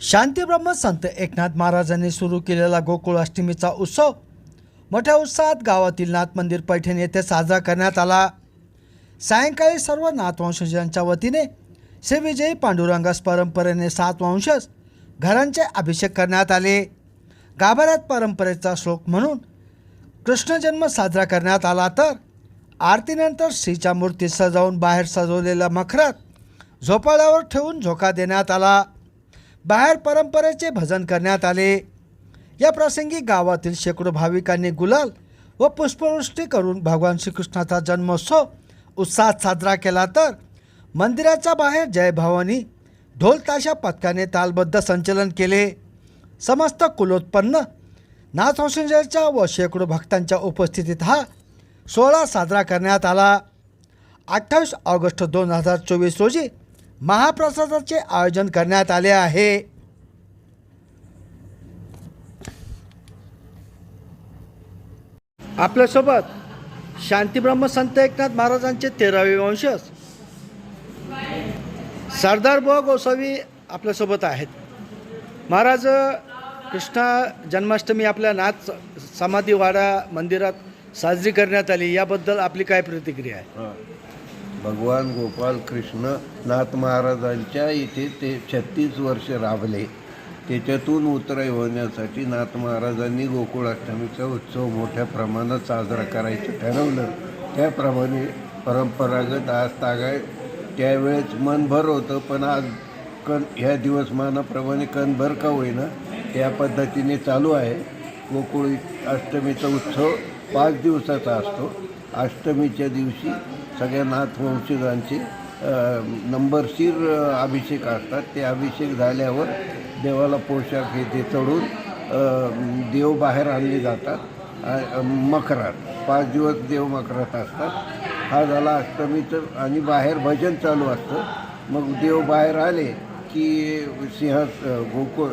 शांतीब्रह्म संत एकनाथ महाराजांनी सुरू केलेला गोकुळ अष्टमीचा उत्सव मोठ्या उत्साहात गावातील नाथ मंदिर पैठण येथे साजरा करण्यात आला. सायंकाळी सर्व नाथवंशजांच्या वतीने श्रीविजयी पांडुरंगास परंपरेने सात वंशज घरांचे अभिषेक करण्यात आले. गाभाऱ्यात परंपरेचा श्लोक म्हणून कृष्ण जन्म साजरा करण्यात आला तर आरतीनंतर श्रीच्या मूर्ती सजावून बाहेर सजवलेल्या मखरात झोपाळ्यावर ठेवून झोका देण्यात आला. बाहेर परंपरेचे भजन करण्यात आले. या प्रसंगी गावातील शेकडो भाविकांनी गुलाल व पुष्पवृष्टी करून भगवान श्रीकृष्णाचा जन्मोत्सव उत्साहात साजरा केला तर मंदिराच्या बाहेर जय भवानी ढोल ताशा पथकाने तालबद्ध संचलन केले. समस्त कुलोत्पन्न नाथवंशजांच्या व शेकडो भक्तांच्या उपस्थितीत हा सोहळा साजरा करण्यात आला. अठ्ठावीस ऑगस्ट दोन हजार चोवीस रोजी महाप्रसादाचे आयोजन करण्यात आले आहे. आपल्यासोबत शांतीब्रह्म संत एकनाथ महाराजांचे तेरावे वंशज सरदार बुवा गोसावी आपल्यासोबत आहेत. महाराज कृष्णा जन्माष्टमी आपल्या नाथ समाधीवाडा मंदिरात साजरी करण्यात आली याबद्दल आपली काय प्रतिक्रिया आहे? हा. भगवान गोपाल कृष्ण नाथ महाराजांच्या इथे ते छत्तीस वर्ष राबले. त्याच्यातून उतराई होण्यासाठी नाथ महाराजांनी गोकुळाष्टमीचा उत्सव मोठ्या प्रमाणात साजरा करायचं ठरवलं. त्याप्रमाणे परंपरागत आज तागाय त्यावेळेस मनभर होतं पण आज कण ह्या दिवसमानाप्रमाणे कणभर का होईना त्या पद्धतीने चालू आहे. गोकुळ अष्टमीचा उत्सव पाच दिवसाचा असतो. अष्टमीच्या दिवशी सगळ्या नाथवंशजांचे नंबरशीर अभिषेक असतात. ते अभिषेक झाल्यावर देवाला पोशाख हे ते चढून देव बाहेर आणले जातात. मकरात पाच दिवस देव मकरात असतात. हा झाला अष्टमीचं आणि बाहेर भजन चालू असतं. मग देव बाहेर आले की सिंह गोकुळ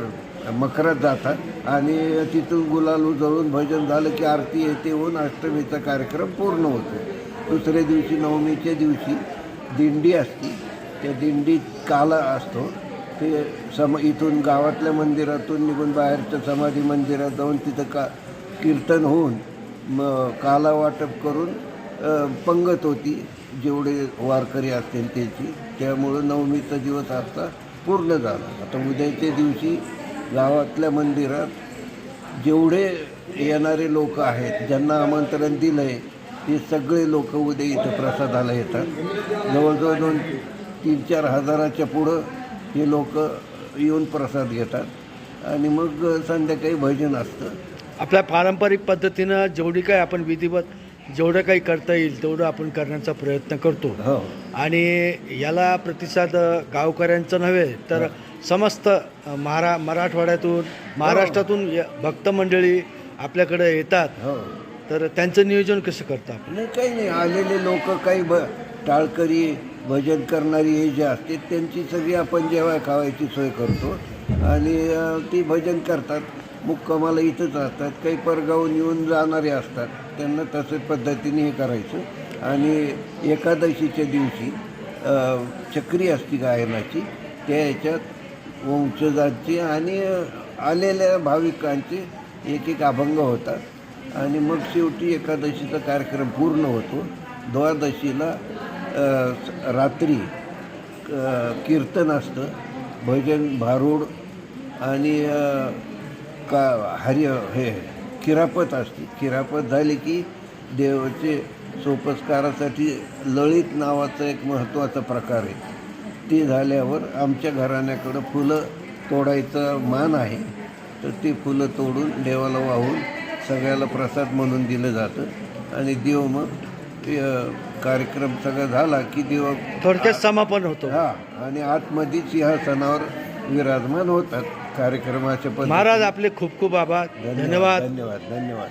मकरात जातात. आणि तिथून गुलाल उजळून भजन झालं की आरती येते होऊन अष्टमीचा कार्यक्रम पूर्ण होतो. दुसऱ्या दिवशी नवमीच्या दिवशी दिंडी असते. त्या दिंडीत काला असतो. ते सम इथून गावातल्या मंदिरातून निघून बाहेरच्या समाधी मंदिरात जाऊन तिथं का कीर्तन होऊन मग काला वाटप करून पंगत होती. जेवढे वारकरी असतील त्याची. त्यामुळं नवमीचा दिवस आता पूर्ण झाला. आता उद्याच्या दिवशी गावातल्या मंदिरात जेवढे येणारे लोक आहेत ज्यांना आमंत्रण दिलं आहे ते सगळे लोक उद्या इथं प्रसादाला येतात. जवळजवळ दोन तीन चार हजाराच्या पुढं हे लोक येऊन प्रसाद घेतात. आणि मग संध्याकाळी भजन असतं. आपल्या पारंपरिक पद्धतीनं जेवढी काही आपण विधिवत जेवढं काही करता येईल तेवढं आपण करण्याचा प्रयत्न करतो. हो. आणि याला प्रतिसाद गावकऱ्यांचं नव्हे तर समस्त अ, महारा मराठवाड्यातून महाराष्ट्रातून य- भक्त मंडळी आपल्याकडे येतात. हो. तर त्यांचं नियोजन कसं करता नाही काही नाही. आलेले लोक काही ब टाळकरी भजन करणारी हे जे असते त्यांची सगळी आपण जेव्हा खावायची सोय करतो. आणि ती भजन करतात. मुक्कामाला इथंच असतात काही परगावून येऊन जाणारे असतात. त्यांना तसं पद्धतीने हे करायचं. आणि एकादशीच्या दिवशी चक्री असती गायनाची. त्या याच्यात वंशजांची आणि आलेल्या भाविकांचे एक एक अभंग होतात. आणि मग शेवटी एकादशीचा कार्यक्रम पूर्ण होतो. द्वादशीला स- रात्री कीर्तन असतं. भजन भारूड आणि का हरि हे किरापत असते. किरापत झाली की देवाचे सोपस्कारासाठी लळित नावाचा एक महत्त्वाचा प्रकार आहे. ते झाल्यावर आमच्या घराण्याकडं फुलं तोडायचा मान आहे. तर ती फुलं तोडून देवाला वाहून सगळ्याला प्रसाद म्हणून दिलं जातं. आणि देव मग कार्यक्रम सगळा झाला की देव थोडक्यात समापन होतो. हा आणि आतमध्ये सिंहासनावर विराजमान होतात कार्यक्रमाच्या पद्धतीने. महाराज आपले खूप खूप आभार. धन्यवाद. धन्यवाद धन्यवाद.